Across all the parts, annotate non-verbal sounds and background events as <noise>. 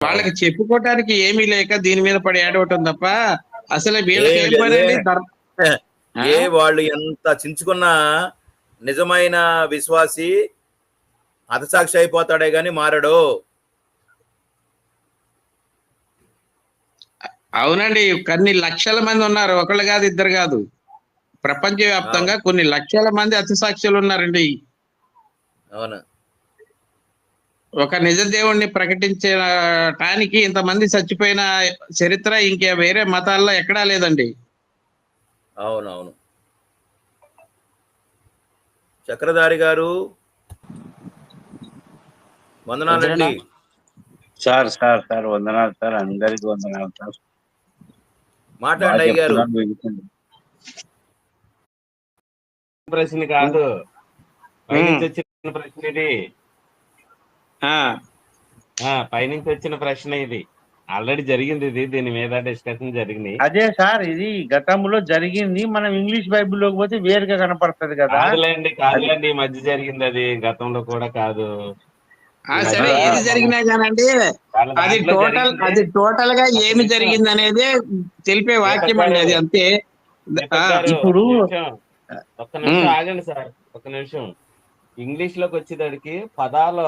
వాళ్ళకి చెప్పుకోవటానికి ఏమీ లేక దీని మీద పడి ఏడవటం తప్ప అసలు ఏం వాళ్ళు ఎంత చించుకున్నా నిజమైన విశ్వాసి హతసాక్షి అయిపోతాడే గాని మారడు. అవునండి కొన్ని లక్షల మంది ఉన్నారు. ఒకళ్ళు కాదు ఇద్దరు కాదు. ప్రపంచ వ్యాప్తంగా కొన్ని లక్షల మంది అతిసాక్షులు ఉన్నారండి. అవును. ఒక నిజ దేవుణ్ణి ప్రకటించడానికి ఇంతమంది చచ్చిపోయిన చరిత్ర ఇంకే వేరే మతాల్లో ఎక్కడా లేదండి. అవును అవును చక్రధారి గారు వందనాలండి సార్ సార్ సార్ వందనాలు సార్ అందరికి వందనాలు సార్. మాట్లాడండి గారు. ప్రశ్న కాదు. ప్రశ్న ఇది పైనుంచి వచ్చిన ప్రశ్న ఇది. ఆల్రెడీ జరిగింది ఇది దీని మీద డిస్కషన్ జరిగింది అదే సార్ ఇది గతంలో జరిగింది మనం ఇంగ్లీష్ బైబిల్లోకి పోతే వేరుగా కనపడుతుంది కదా. కాదులేండి కాదులేండి ఈ మధ్య జరిగింది అది. గతంలో కూడా కాదు. ఆ, సరే ఏది జరిగినా కానండి వాళ్ళ అది టోటల్. అది టోటల్గా ఏమి జరిగింది అనేది తెలిపే వాక్యం అండి అది అంతే. ఇప్పుడు- ఒక్క నిమిషం. ఆగండి సార్ ఒక్క నిమిషం. ఇంగ్లీష్లోకి వచ్చేటడికి పదాల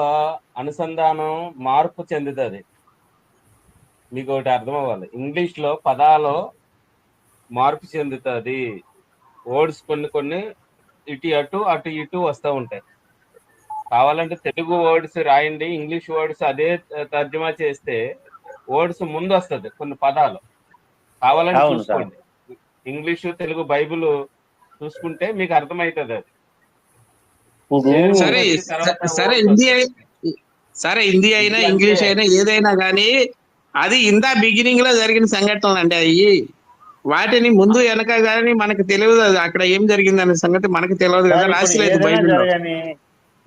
అనుసంధానం మార్పు చెందుతుంది. మీకు ఒకటి అర్థం అవ్వాలి ఇంగ్లీష్లో పదాలు మార్పు చెందుతుంది. వర్డ్స్ కొన్ని కొన్ని ఇటు అటు అటు ఇటు వస్తూ ఉంటాయి. కావాలంటే తెలుగు వర్డ్స్ రాయండి ఇంగ్లీష్ వర్డ్స్ అదే తర్జుమా చేస్తే వర్డ్స్ ముందు వస్తుంది కొన్ని పదాలు. కావాలంటే. చూసుకోండి. ఇంగ్లీష్ తెలుగు బైబిల్ చూసుకుంటే మీకు అర్థమవుతుంది అది. ఇప్పుడు సరే సరే హిందీ అయి- సరే హిందీ అయినా ఇంగ్లీష్ అయినా ఏదైనా కానీ అది ఇందా బిగినింగ్లో జరిగిన సంఘటనలు అండి అవి వాటిని ముందు వెనక కానీ మనకు తెలియదు అది. అక్కడ ఏం జరిగింది అనే సంగతి మనకు తెలియదు కదా సార్, రాసి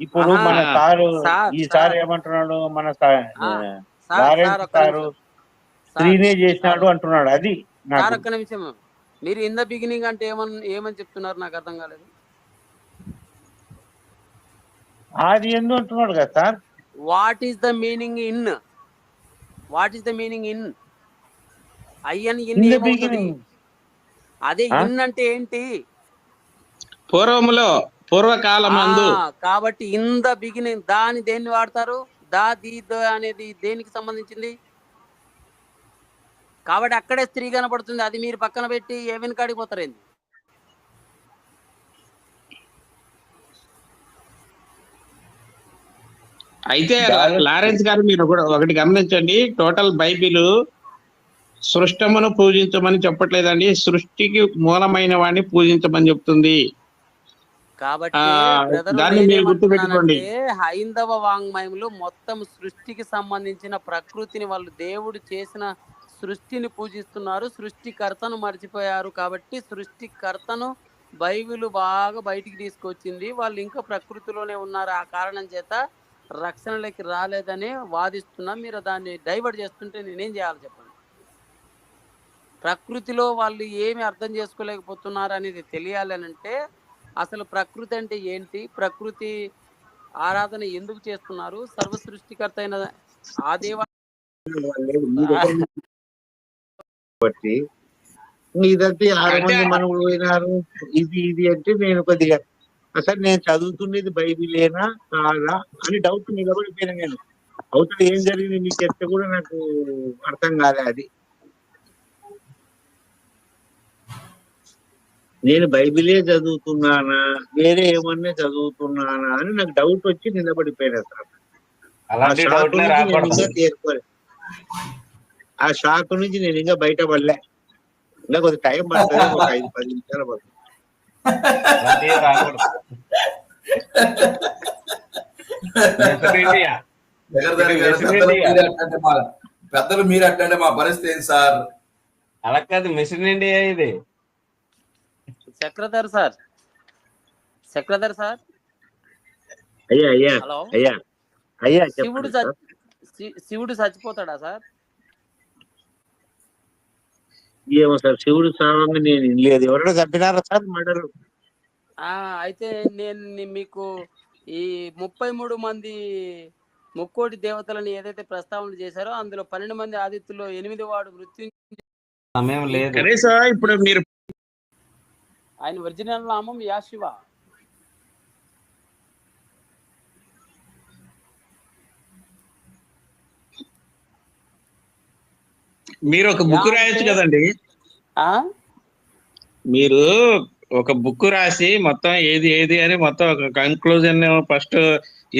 ఇప్పుడు. మన సారు సార్, ఈ సార్. సార్ ఏమంటున్నాడు? మన సార్ స్త్రీనే చేసినాడు అంటున్నాడు అది ఒక్క నిమిషం. మీరు ఇన్ ద బిగినింగ్ అంటే ఏమని ఏమని చెప్తున్నారు? నాకు అర్థం కాలేదు. అది ఎందు అంటున్నాడు కదా sir? What is the meaning in what is the meaning in Ayyan in ఏమవుతుంది. అదే? ఇన్ అంటే ఏంటి? పూర్వములో పూర్వకాలమందు. కాబట్టి ఇన్ ద బిగినింగ్ దాని దేన్ని వాడతారు? దా ది ద అనేది దేనికి సంబంధించింది? కాబట్టి అక్కడే స్త్రీ కనపడుతుంది. అది మీరు పక్కన పెట్టి ఏ వెనకాడికి పోతారేంది అయితే లారెన్స్ గారు మీరు కూడా ఒకటి గమనించండి. టోటల్ బైబిల్ సృష్టమును పూజించమని చెప్పట్లేదండి. సృష్టికి మూలమైన వాడిని పూజించమని చెప్తుంది. కాబట్టి ఆ, బ్రదర్ దాన్ని మీరు గుర్తుపెట్టుకోండి. హైందవ వాంగ్మయంలో మొత్తం సృష్టికి సంబంధించిన ప్రకృతిని వాళ్ళు దేవుడు చేసిన సృష్టిని పూజిస్తున్నారు. సృష్టికర్తను మర్చిపోయారు కాబట్టి సృష్టికర్తను బైబిల్ బాగా బయటికి తీసుకొచ్చింది. వాళ్ళు ఇంకా ప్రకృతిలోనే ఉన్నారు. ఆ కారణం చేత రక్షణలోకి రాలేదని వాదిస్తున్నా మీరు దాన్ని డైవర్ట్ చేస్తుంటే నేనేం చేయాలి చెప్పండి. ప్రకృతిలో వాళ్ళు ఏమి అర్థం చేసుకోలేకపోతున్నారు అనేది తెలియాలి అని అంటే అసలు ప్రకృతి అంటే ఏంటి? ప్రకృతి ఆరాధన ఎందుకు చేస్తున్నారు? సర్వ సృష్టికర్త అయిన ఆ దేవ ఆరు మంది మనవులు పోయినారు. ఇది ఇది అంటే నేను కొద్దిగా అసలు నేను చదువుతున్నది బైబిలేనా కాదా అని డౌట్ నిలబడిపోయినా నేను. అవతల ఏం జరిగింది? మీకు చెప్తే కూడా నాకు అర్థం కాలే అది. నేను బైబిలే చదువుతున్నానా వేరే ఏమన్నా చదువుతున్నానా అని నాకు డౌట్ వచ్చి నిలబడిపోయినా సార్. ఆ షాక్ నుంచి నేను ఇంకా తేరుకోలే ఆ షాక్ నుంచి నేను ఇంకా బయటపడలే. ఇంకా కొద్ది టైం పడుతుంది ఒక ఐదు పది నిమిషాలు పడుతుంది. పెద్దలు. మీరు అట్టంటే మా- పెద్దలు మీరు అట్టంటే మా పరిస్థితి ఏంటి సార్ అలా కాదు మిషన్ ఇండియా ఇది చక్రధర్ సార్ చక్రధర్ సార్ అయ్యా అయ్యా హలో అయ్యా అయ్యా శివుడు శివుడు చచ్చిపోతాడా సార్ ఏమో సార్ శివుడు సావంగా నేను లేదు ఎవరైనా చంపినారా సార్ మర్డర్? ఆ అయితే నేను మీకు ఈ ముప్పై మూడు మంది ముక్కోటి దేవతలను ఏదైతే ప్రస్తావన చేశారో అందులో పన్నెండు మంది ఆదిత్యుల్లో ఎనిమిది వాడు మృత్యు సమయం లేదు. ఇప్పుడు మీరు ఆయన ఒరిజినల్ నామం యాశివ. మీరు ఒక బుక్ రాయొచ్చు కదండి. మీరు ఒక బుక్ రాసి మొత్తం ఏది ఏది అని మొత్తం ఒక conclusion first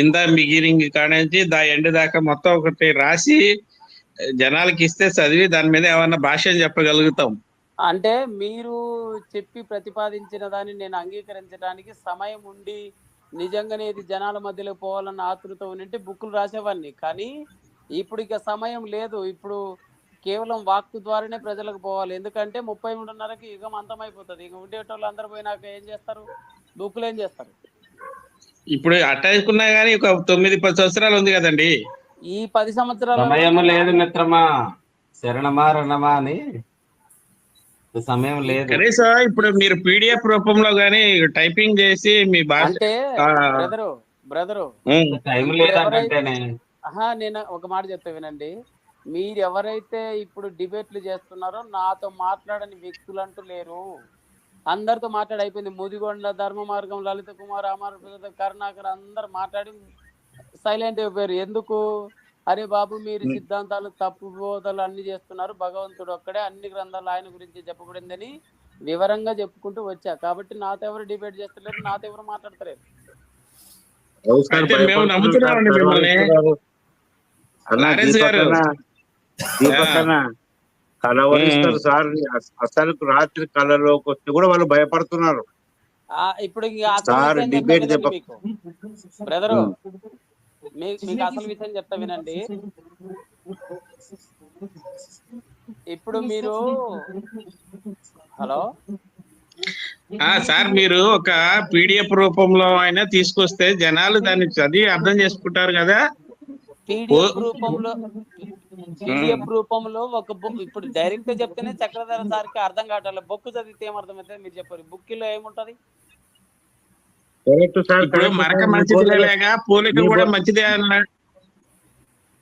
in the beginning కానించి దా ఎండ్ దాకా మొత్తం ఒకటి రాసి జనాలకి ఇస్తే చదివి దాని మీద ఏమన్నా భాష్యం చెప్పగలుగుతాం. అంటే మీరు చెప్పి ప్రతిపాదించిన దాన్ని నేను అంగీకరించడానికి సమయం ఉండి నిజంగానే ఇది జనాల మధ్యలో పోవాలన్న ఆతృత ఉండింటే బుక్కులు రాసేవాడిని. కానీ ఇప్పుడు ఇక సమయం లేదు. ఇప్పుడు కేవలం వాక్కు ద్వారానే ప్రజలకు పోవాలి. ఎందుకంటే ముప్పై మూడున్నరకి యుగం అంతమైపోతుంది. ఇక ఉండేటోళ్ళు అందరు పోయినాక ఏం చేస్తారు? బుక్కులు ఏం చేస్తారు? ఇప్పుడు అట్టేసుకున్నా గానీ ఒక తొమ్మిది పది సంవత్సరాలు ఉంది కదండి. ఈ పది సంవత్సరాల సమయం లేదు మిత్రమా. శరణమా రణమా అని సమయం లేదు. కనీసం ఇప్పుడు మీరు పీడిఎఫ్ రూపంలో గానీ టైపింగ్ చేసి మీ భాష అంటే బ్రదరు బ్రదరు టైం లేదంటేనే. ఆహా నేను ఒక మాట చెప్తా వినండి. మీరు ఎవరైతే ఇప్పుడు డిబేట్లు చేస్తున్నారో నాతో మాట్లాడని వ్యక్తులు అంటూ లేరు. అందరితో మాట్లాడి అయిపోయింది. ముదిగొండ ధర్మ మార్గం లలిత కుమార్ అమర్ కరుణాకర్ అందరు మాట్లాడి సైలెంట్ అయిపోయారు. ఎందుకు? అరే బాబు మీరు సిద్ధాంతాలు తప్పు బోధలు అన్ని చేస్తున్నారు. భగవంతుడు ఒక్కడే అన్ని గ్రంథాలు ఆయన గురించి చెప్పకూడదని వివరంగా చెప్పుకుంటూ వచ్చా. కాబట్టి నాతో ఎవరు డిబేట్ చేస్తలేరు నాతో ఎవరు మాట్లాడతలేరు. నమ్ముతున్నామండి మిమ్మల్ని. భయపడుతున్నారు. అన్నా, లారెన్స్ దీపక్ గారు. అన్నా, దీపక్ అన్నా, కలవరిస్తారు సార్. అస- అసలు రాత్రి కళలోకి వస్తే కూడా వాళ్ళు భయపడుతున్నారు. ఆ, ఇప్పుడు సార్, మీకు. బ్రదరు మీకు అసలు విషయం చెప్తా వినండి. ఇప్పుడు మీరు హలో? ఆ సార్ మీరు ఒక పీడిఎఫ్ రూపంలో అయినా తీసుకొస్తే జనాలు దాన్ని చదివి అర్థం చేసుకుంటారు కదా. పీడిఎఫ్ రూపంలో పీడిఎఫ్ రూపంలో ఒక బుక్ ఇప్పుడు డైరెక్ట్గా చెప్తేనే చక్రధర సార్కి అర్థం కావట్లేదు. బుక్ చదివితే ఏం అర్థమవుతుంది మీరు చెప్పారు. బుక్లో ఏముంటది. మీ మంచిది బోధన- లేక పోలిక మీ కూడా బో- మంచిదే అన్నాడు.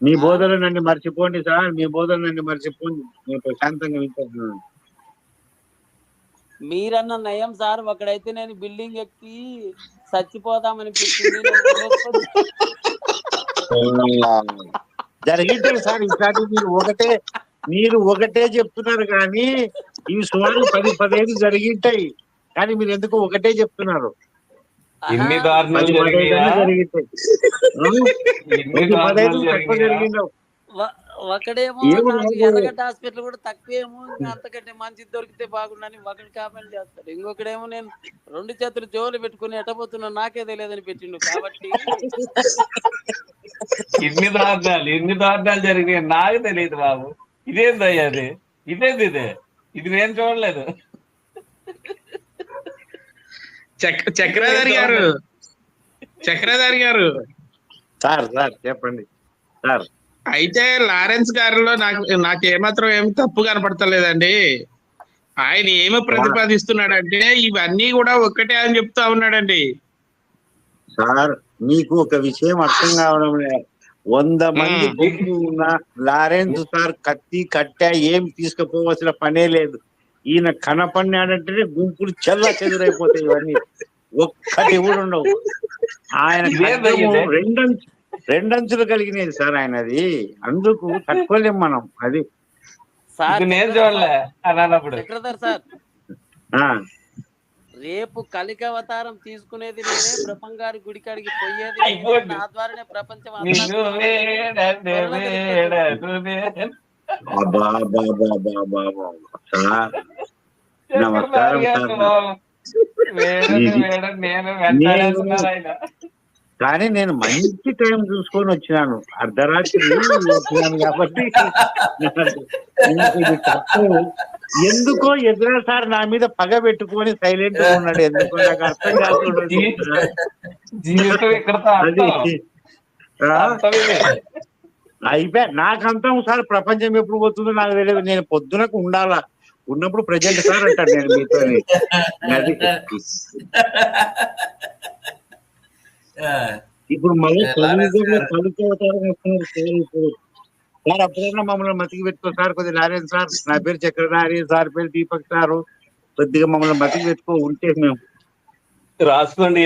మీ బోధన నన్ను మర్చిపోండి సార్ మీ బోధన నన్ను మర్చిపోండి. నేను ప్రశాంతంగా వింటున్నాను. మీరన్న నయం సార్ ఒకడైతే నేను బిల్డింగ్ ఎక్కి చచ్చిపోదామనిపిస్తుంది <laughs> జరిగింటాయి సార్? ఈసారి మీరు ఒకటే మీరు ఒకటే చెప్తున్నారు కానీ ఇవి సుమారు పది పదిహేను జరిగింటాయి. కానీ మీరు ఎందుకు ఒకటే చెప్తున్నారు? ఇన్ని. దారుణాలు పదిహేను తక్కువ జరిగిందో ఒకడేమో ఎర్రగడ్డ హాస్పిటల్ కూడా తక్కువేమో అంతకంటే మంచి దొరికితే బాగుండని ఒకటి కామెంట్ చేస్తాడు. ఇంకొకడేమో నేను రెండు చేతులు జోలు పెట్టుకుని ఎట్టబోతున్నా నాకే తెలియదని పెట్టిండు కాబట్టి ఇన్ని దారుణాలు ఇన్ని దారుణాలు జరిగినాయి. నాకు తెలియదు బాబు. ఇదేందయ్యా అది? ఇదేంది ఇదే? ఇది నేను చూడలేదు. చక్ర చక్రధారి గారు. చక్రధారి గారు. సార్ సార్ చెప్పండి. సార్ అయితే లారెన్స్ గారిలో నాకు నాకు ఏమాత్రం ఏమి తప్పు కనపడతలేదండి. ఆయన ఏమి ప్రతిపాదిస్తున్నాడంటే ఇవన్నీ కూడా ఒక్కటే అని చెప్తా ఉన్నాడండి. సార్ మీకు ఒక విషయం అర్థం కావడం లేదు వంద మంది. గుంపు ఉన్న లారెన్స్ సార్ కత్తి కట్టా ఏం తీసుకుపోవాల్సిన పనే లేదు. ఈయన కనపడినాడంటే గుంపులు చెల్ల చెదురైపోతాయి ఇవన్నీ. ఒక్కటి కూడా ఉండవు. ఆయన? రెండంచు రెండంచులు కలిగినది సార్ ఆయనది. అందుకు తట్టుకోలేం మనం. అది. సార్ ఇది నేను చూడలే సార్. ఆ. రేపు కలిక అవతారం తీసుకునేది నేనే బ్రహ్మంగారి గుడికాడికి పోయేది నేనే. అయిపోయింది. నా ద్వారానే ప్రపంచం నమస్కారం సార్. నేను ఆయన. కానీ నేను మంచి టైం చూసుకొని వచ్చినాను. అర్ధరాత్రి వచ్చినాను కాబట్టి ఎందుకో ఎదురా సార్ నా మీద పగ పెట్టుకొని సైలెంట్గా ఉన్నాడు. ఎందుకో నాకు అర్థం కాకుండా. అయిపోయా. నాకంతా సార్ ప్రపంచం ఎప్పుడు పోతుందో నాకు తెలియదు. నేను పొద్దునకు ఉండాలా? ఉన్నప్పుడు ప్రజెంట్ సార్ అంటాను నేను మీతో ఇప్పుడు మళ్ళీ సార్ అప్పుడైనా మమ్మల్ని మతికి పెట్టుకో సార్ కొద్దిగా లారెన్స్ సార్. నా పేరు చక్రధారి సార్ పేరు దీపక్ సారు. కొద్దిగా మమ్మల్ని మతికి పెట్టుకో ఉంటే మేము. రాసుకోండి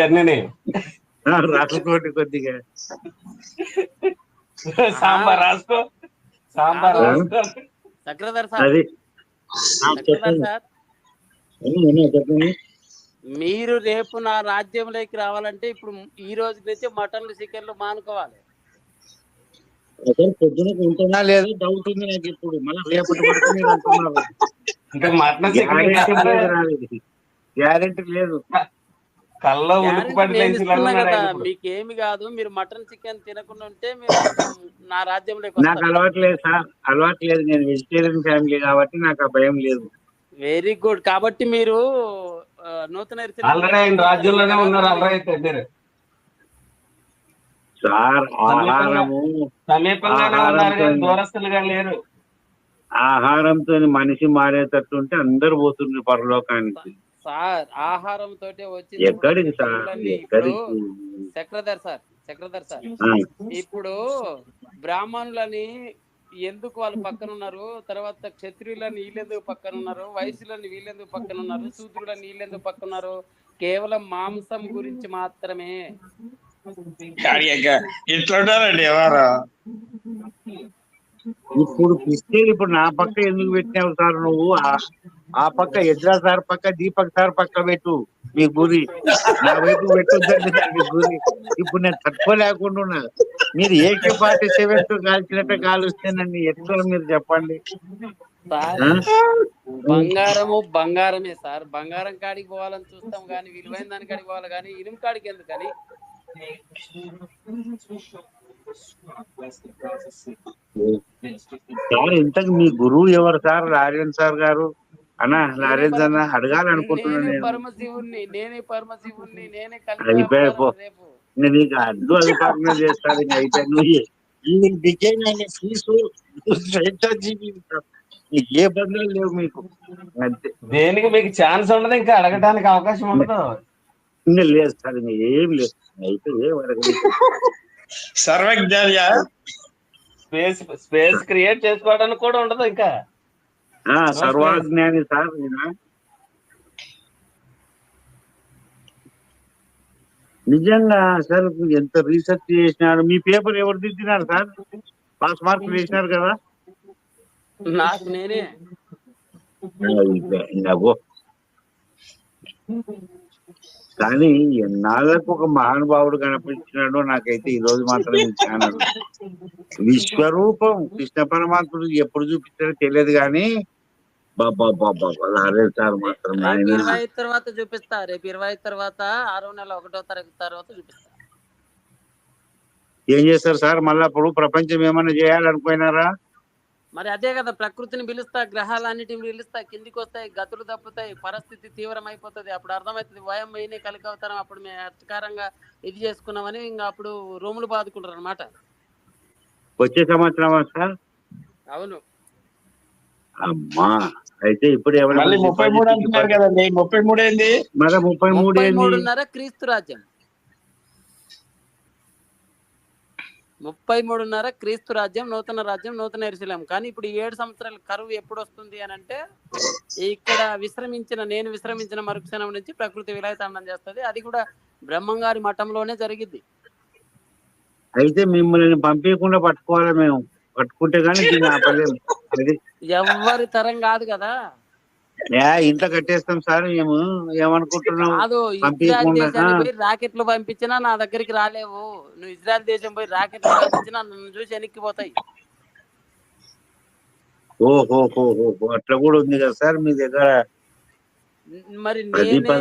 ఆ, రాసుకోండి కొద్దిగా. సాంబార్ రాసుకో. సాంబార్. రాసుకో. చక్రధర్ సార్. అది. చెప్పండి. చెప్పండి? మీరు రేపు నా రాజ్యంలోకి రావాలంటే ఇప్పుడు ఈ రోజు నుంచి మటన్లు చికెన్లు మానుకోవాలి. పొద్దున ఉంటున్నా లేదు డౌట్ ఉంది నాకు ఇప్పుడు. మళ్ళీ రేపటి వరకు మటన్ గ్యారెంటీ లేదు. ఉన్నాడు కదా. ఆయన ఇప్పుడు. మీకు ఏమి కాదు మీరు మటన్ చికెన్ తినకుండా ఉంటే మీరు నా రాజ్యంలోకి నాకు అలవాటు లేదు సార్. అలవాటు లేదు. నేను వెజిటేరియన్ ఫ్యామిలీ కాబట్టి నాకు ఆ భయం లేదు. Very good. కాబట్టి మీరు నూతన రాజ్యంలోనే ఉన్నారు మీరు. సార్ ఆహారము ఆహారం ఉన్నారు. దూరస్తులుగా లేరు. ఆహారంతో మనిషి మారేటట్టు ఉంటే అందరు పోతుంది పరలోకానికి. సార్ ఆహారం తోటే వచ్చి ఎక్కడికి సార్? ఎక్కడికి? Chakradhar sir Chakradhar sir. ఇప్పుడు బ్రాహ్మణులని ఎందుకు వాళ్ళు పక్కన ఉన్నారు తర్వాత క్షత్రియులని వీళ్ళెందుకు పక్కన ఉన్నారు వయసులని వీళ్ళెందుకు పక్కన ఉన్నారు శూద్రులని వీళ్ళెందుకు పక్కన ఉన్నారు కేవలం మాంసం గురించి మాత్రమే. ఇట్లా ఉన్నారండి ఎవరు? ఇప్పుడు ఇప్పుడు నా పక్క ఎందుకు పెట్టినావు సార్ నువ్వు? ఆ- పక్క ఎద్రా సార్ పక్క దీపక్ సార్ పక్క పెట్టు మీ గురి. నా వైపు పెట్టొద్దండి మీ గురి. ఇప్పుడు నేను తట్టుకోలేకుండా ఉన్నా. మీరు ఏకే ఫార్టీ సెవెన్తో కాల్చినట్టు కాలుస్తేనండి ఎట్లా మీరు చెప్పండి? బంగారము బంగారమే సార్. బంగారం కాడికి పోవాలని చూస్తాం కానీ విలువైన దాని కాడికి పోవాలి కానీ ఇనుము కాడికి ఎందుకని? సార్ ఇంతకు మీ గురువు ఎవరు సార్? లారెన్ సార్ గారు? అన్నా లారెన్స్ అన్న అడగాలనుకుంటున్నాను నేనే నేను. పరమశివుణ్ణి నేనే పరమశివుణ్ణి నేనే అయిపోయి పో. ఇంకా నీకు అడ్డు అధికారంగా చేస్తారు ఇంకా అయితే నువ్వు బిగైన్ అనే ఫీజు నీకు ఏ బంధాలు లేవు మీకు. అంతే. దేనికి మీకు ఛాన్స్ ఉండదు ఇంకా అడగడానికి అవకాశం ఉండదు. ఇంకా లేదు సార్ ఇంకా ఏం లేదు. అయితే ఏ వరకు సర్వజ్ఞానియా? స్పేస్ స్పేస్ క్రియేట్ చేసుకోవడానికి కూడా ఉండదు ఇంకా. సర్వజ్ఞాని సార్. నిజంగా సార్ ఎంత రీసెర్చ్ చేసినారు? మీ పేపర్ ఎవరు దిద్దినారు సార్? పాస్ మార్కులు వేసినారు కదా? నాకు నేనే. కానీ ఎన్నాళ్ళకు ఒక మహానుభావుడు కనిపించినాడో. నాకైతే ఈ రోజు మాత్రం చాలా విశ్వరూపం కృష్ణ పరమాత్ముడు ఎప్పుడు చూపించాడో తెలియదు కానీ ఇరవై తర్వాత చూపిస్తా. రేపు ఇరవై తర్వాత ఆరో నెల ఒకటో తారీఖు తర్వాత చూపిస్తా. ఏం చేస్తారు సార్? మళ్ళీ అప్పుడు ప్రపంచం ఏమన్నా చేయాలనుకున్నారా? మరి అదే కదా ప్రకృతిని పిలుస్తా గ్రహాలన్నిటిని పిలుస్తా కిందికి వస్తాయి గతులు తప్పుతాయి పరిస్థితి తీవ్రం అయిపోతుంది అప్పుడు అర్థమవుతుంది వయం పోయినాయి కలికి అవుతారం అప్పుడు మేము అర్థకారంగా ఇది చేసుకున్నామని ఇంకా అప్పుడు రూములు బాదుకుంటారు అనమాట వచ్చే సంవత్సరం సార్? అవును. అమ్మా. అయితే ఇప్పుడు మళ్ళీ ముప్పై మూడు అంటున్నారు కదండి. ముప్పై మూడు ఏంది? మరి ముప్పై మూడు మూడున్నర క్రీస్తు రాజ్యం. ముప్పై మూడున్నర క్రీస్తు రాజ్యం నూతన రాజ్యం నూతన ఎరుసలేం. కానీ ఇప్పుడు ఏడు సంవత్సరాల కరువు ఎప్పుడు వస్తుంది అని అంటే ఇక్కడ విశ్రమించిన నేను విశ్రమించిన మరుక్షణం నుంచి ప్రకృతి విలయతాండం చేస్తుంది. అది కూడా బ్రహ్మంగారి మఠంలోనే జరిగిద్ది. అయితే మిమ్మల్ని పంపించకుండా పట్టుకోవాలి మేము. పట్టుకుంటే కానీ ఎవ్వరి తరం కాదు కదా. ఇంట్లో కట్టేస్తాం సార్ మేము ఏమనుకుంటున్నాం? రాకెట్లు పంపించినా నా దగ్గరికి రాలేవు. నువ్వు ఇజ్రాయల్ దేశం పోయి రాకెట్లు పంపించినా నన్ను చూసి వెనక్కిపోతాయి ఓహో అట్లా కూడా ఉంది కదా సార్ మీ దగ్గర మరి నేనే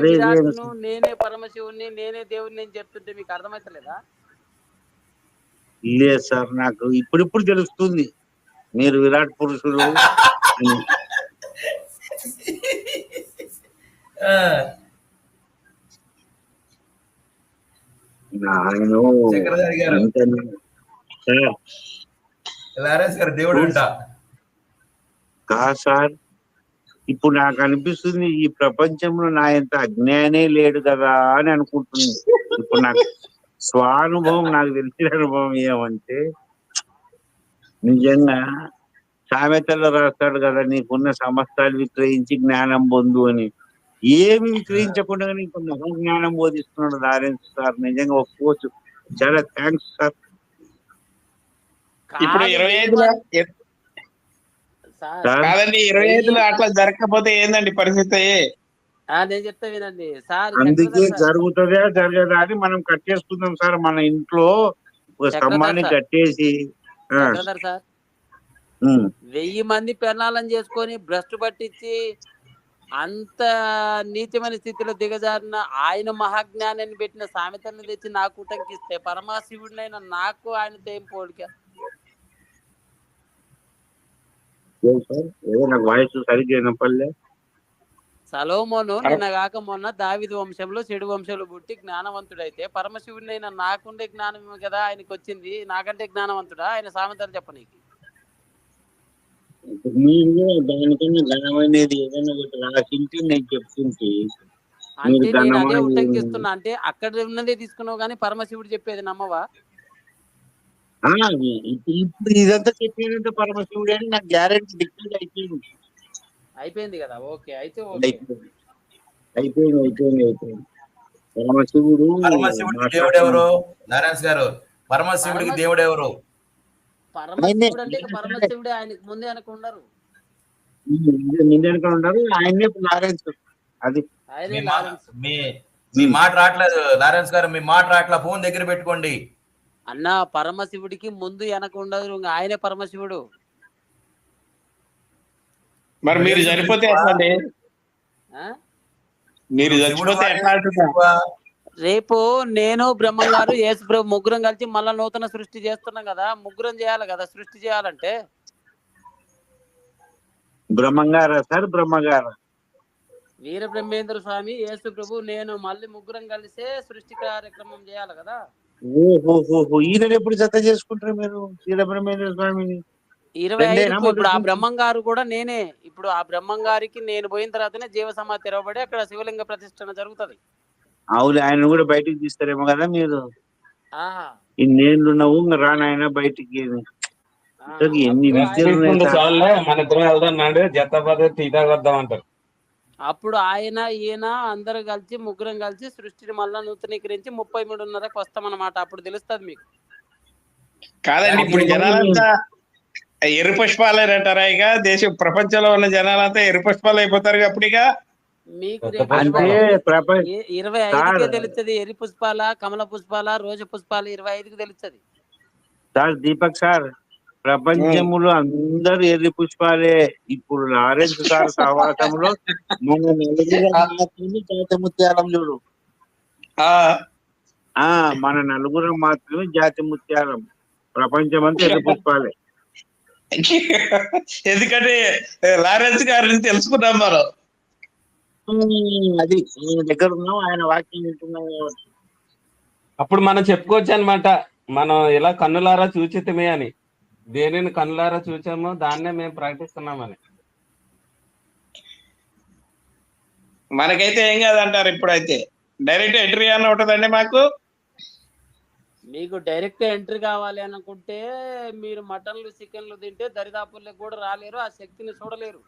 నేనే పరమశివుణ్ణి నేనే దేవుడిని నేను చెప్తుంటే మీకు అర్థమైతలేదా? లేదు సార్ నాకు ఇప్పుడిప్పుడు తెలుస్తుంది. మీరు విరాట్ పురుషులు అంట. కాదు సార్? ఇప్పుడు నాకు అనిపిస్తుంది ఈ ప్రపంచంలో నా ఎంత అజ్ఞానే లేడు కదా అని అనుకుంటుంది ఇప్పుడు నాకు స్వానుభవం నాకు తెలిసిన అనుభవం ఏమంటే నిజంగా సామెతల్లో రాస్తాడు కదా నీకున్న సమస్తాలు విక్రయించి జ్ఞానం పొందు అని. ఏమి విక్రయించకుండా నీకు జ్ఞానం బోధిస్తున్నాడు లారెన్స్ సార్. నిజంగా ఒప్పుకోవచ్చు. చాలా థ్యాంక్స్ సార్. ఇప్పుడు ఇరవై ఐదులో కాదండి ఇరవై ఐదులో అట్లా జరగకపోతే ఏందండి పరిస్థితి? నేను చెప్తా వినండి. సార్ అందుకే జరుగుతుందా? జరగదా అని మనం కట్టేసుకుందాం సార్. మన ఇంట్లో ఒక స్తంభాన్ని. కట్టేసి సార్. వెయ్యి మంది పెళ్ళాలను చేసుకొని భ్రష్టు పట్టించి అంత నీచమైన స్థితిలో దిగజారిన ఆయన మహాజ్ఞానాన్ని పెట్టిన సామెతల్ని తెచ్చి నాకు ఉటంకిస్తే పరమాశివుడినైన నాకు ఆయనతో ఏం పోలిక నాకు వాయిస్ సరిగ్గా వినపడలే. సలోమోను నిన్న కాక మొన్న దావిది వంశంలో చెడు వంశంలో పుట్టి జ్ఞానవంతుడైతే పరమశివుడినైన నాకుండే జ్ఞానం కదా ఆయనకు వచ్చింది నాకంటే జ్ఞానవంతుడా? ఆయన సామెతలు చెప్పనీకి మీరు కూడా దానికన్నా ఘనమైనది ఏదైనా ఒకటి రాసింటే నేను చెప్తుంటే అంటే నేను అదే ఉటంకిస్తున్నా. అంటే అక్కడ ఉన్నదే తీసుకున్నావు కానీ పరమశివుడు చెప్పేది నమ్మవా? ఇప్పుడు ఇదంతా చెప్పేదంటే పరమశివుడు అని నాకు గ్యారెంటీ డిక్లేర్ అయిపోయింది. అయిపోయింది కదా ఓకే అయితే ఓకే. అయిపోయింది. అయిపోయింది అయిపోయింది పరమశివుడు పరమశివుడికి దేవుడు ఎవరు నారాయణ గారు పరమశివుడికి పరమ- దేవుడు ఎవరు పరమశివుడు అంటే పరమశివుడే ఆయనకు ముందే అనకు ఉండరు. ఆయన్నే నారాయణ అది ఆయనే మీ మా- మాట రావట్లేదు లారెన్స్ గారు మీ మాట రావట్లా ఫోన్ దగ్గర పెట్టుకోండి. అన్న పరమశివుడికి ముందు వెనక ఉండదు ఇంక ఆయనే పరమశివుడు. మరి మీరు చనిపోతే ఎట్లా? మీరు చచ్చిపోతే ఎట్లా రేపు నేను బ్రహ్మంగారు యేసు ప్రభు ముగ్గురం కలిసి మళ్ళా నూతన సృష్టి చేస్తున్నాం కదా ముగ్గురం చేయాలి కదా సృష్టి చేయాలంటే? బ్రహ్మంగారా సార్? బ్రహ్మగారా వీర బ్రహ్మేంద్ర స్వామి యేసు ప్రభు నేను మళ్ళీ ముగ్గురం కలిసే సృష్టి కార్యక్రమం చేయాలి కదా? ఓహోహోహో ఈయన ఎప్పుడు జత చేసుకుంటారు మీరు? ఈయన బ్రహ్మేంద్ర స్వామిని? ఇరవై ఐదుకు ఇప్పుడు ఆ? బ్రహ్మం గారు కూడా నేనే. ఇప్పుడు ఆ బ్రహ్మం గారికి నేను పోయిన తర్వాతనే జీవ సమాధి తెరవబడి అక్కడ శివలింగ ప్రతిష్టన జరుగుతది. అవును ఆయన కూడా బయటికి తీస్తారేమో కదా మీరు. ఆ ఇన్నేళ్ళు ఉన్నావు రానాయన బయటికి. ఎన్ని అప్పుడు విద్యలు అప్పుడు ఆయన ఈయన అందరు కలిసి ముగ్గురం కలిసి సృష్టిని మళ్ళా నూతనీకరించి ముప్పై మూడున్నరకు వస్తామన్నమాట. అప్పుడు తెలుస్తుంది మీకు. కాదండి ఇప్పుడు జనాలంతా ఎర్ర పుష్పాలు అంటారా ఇక? దేశ ప్రపంచంలో ఉన్న జనాలంతా ఎర్ర పుష్పాలు. అయిపోతారు అప్పుడు ఇక మీకు ఇరవై-. ఐదుకే తెలుస్తుంది ఎరి పుష్పాల కమల పుష్పాల రోజ పుష్పాలు ఇరవై ఐదుకి తెలుస్తుంది. సార్ దీపక్ సార్ ప్రపంచంలో అందరూ ఎర్రి పుష్పాలే ఇప్పుడు లారెన్స్ సార్ సహవాసంలో మన నలుగురు మాత్రమే జాతి ముత్యాలం చూడు. ఆ, ఆ మన నలుగురు మాత్రమే జాతి ముత్యాలం ప్రపంచం అంతా ఎర్రి పుష్పాలే ఎందుకంటే లారెన్స్ గారిని తెలుసుకున్నాం మనం. అది దగ్గర ఉన్నాం ఆయన వాక్యం వింటున్నాం కాబట్టి. అప్పుడు మనం చెప్పుకోవచ్చు అనమాట మనం ఇలా కన్నులారా చూచితమే అని. దేనిని కన్నులారా చూచామో దాన్నే మేము ప్రకటిస్తున్నామని మనకైతే ఏం కాదంటారు ఇప్పుడైతే. డైరెక్ట్ ఎంట్రీ అని ఉంటదండి మాకు. మీకు డైరెక్ట్ ఎంట్రీ కావాలి అనుకుంటే మీరు మటన్లు చికెన్లు తింటే దరిదాపుల్లోకి కూడా రాలేరు ఆ శక్తిని చూడలేరు.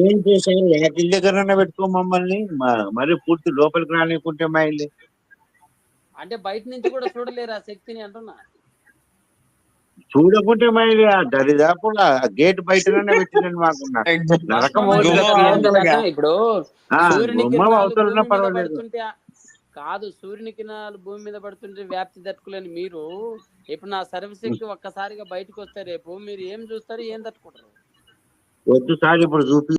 ఏం చేశారు? వాకిల్ దగ్గర పెట్టుకో మమ్మల్ని. మరి పూర్తి లోపలికి రానికుంటే మా ఇల్లు. అంటే బయట నుంచి కూడా చూడలేరు ఆ శక్తిని అంటున్నా. చూడకుంటే మా ఇల్లు ఆ దరిదాపు <laughs> ఆ గేట్ బయటనే పెట్టిందండి నరకం. తెలుసా? ఇప్పుడు. మీద పర్వాలేదు. కాదు సూర్యుని కిరణాలు భూమి మీద పడుతుంటే వ్యాప్తి తట్టుకోలేని మీరు. ఇప్పుడు నా సర్వశక్తి ఒక్కసారిగా బయటకు వస్తే రేపు మీరు ఏం చూస్తారు ఏం తట్టుకుంటారు? వద్దు సార్ ఇప్పుడు చూపి